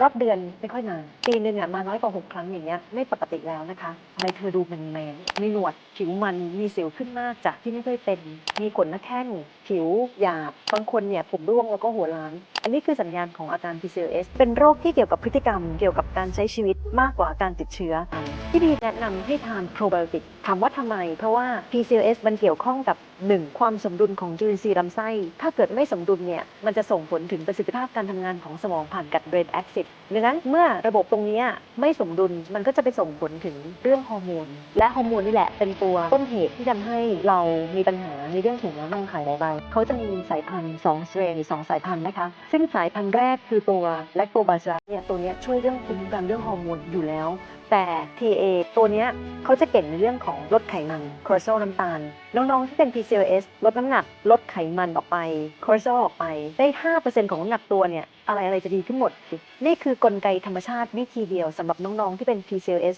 รอบเดือนไม่ค่อยมาปีหนึ่งอะมาน้อยกว่าหกครั้งอย่างเงี้ยไม่ปกติแล้วนะคะอะไรเธอดูมันแมนมีหนวดผิวมันมีสิวขึ้นมากจากที่ไม่เคยเป็น มีขนหน้าแข้งผิวหยาบบางคนเนี่ยผมร่วงแล้วก็หัวล้านอันนี้คือสัญญาณของอาการ PCOS เป็นโรคที่เกี่ยวกับพฤติกรรม เกี่ยวกับการใช้ชีวิตมากกว่าการติดเชื้อ ที่ดีแนะนำให้ทานโปรไบโอติกถามว่าทำไม เพราะว่า PCOS มันเกี่ยวข้องกับ 1. ความสมดุลของจุลินทรีย์ลำไส้ ถ้าเกิดไม่สมดุลเนี่ย มันจะส่งผลถึงประสิทธิภาพการทำงานของสมองผ่านกัดเบรนแอคซิสดังนั้นเมื่อระบบตรงนี้ไม่สมดุล มันก็จะไปส่งผลถึงเรื่องฮอร์โมน และฮอร์โมนนี่แหละเป็นตัวต้นเหตุที่ทำให้เรามีปัญหาในเรื่องถุงน้ำนไข่หลายใบเขาจะมีสายพันธุ์2สเตรนสองสายพันธุ์นะคะซึ่งสายพันธุ์แรกคือตัวแลคโตบาซิลัสเนี่ยตัวนี้ช่วยเรื่องภูมิคุ้มกันเรื่องฮอร์โมนอยู่แล้ว แต่ TA ตัวนี้เขาจะเก่งในเรื่องของลดไขมันคอเลสเตอรอลน้ำตาล น้องๆที่เป็น PCOS ลดน้ำหนักลดไขมันออกไปคอเลสเตอรอลออกไปได้ 5%ของน้ำหนักตัวเนี่ยอะไรอะไรจะดีขึ้นหมด นี่คือกลไกธรรมชาติวิธีเดียวสำหรับน้องๆที่เป็น PCOS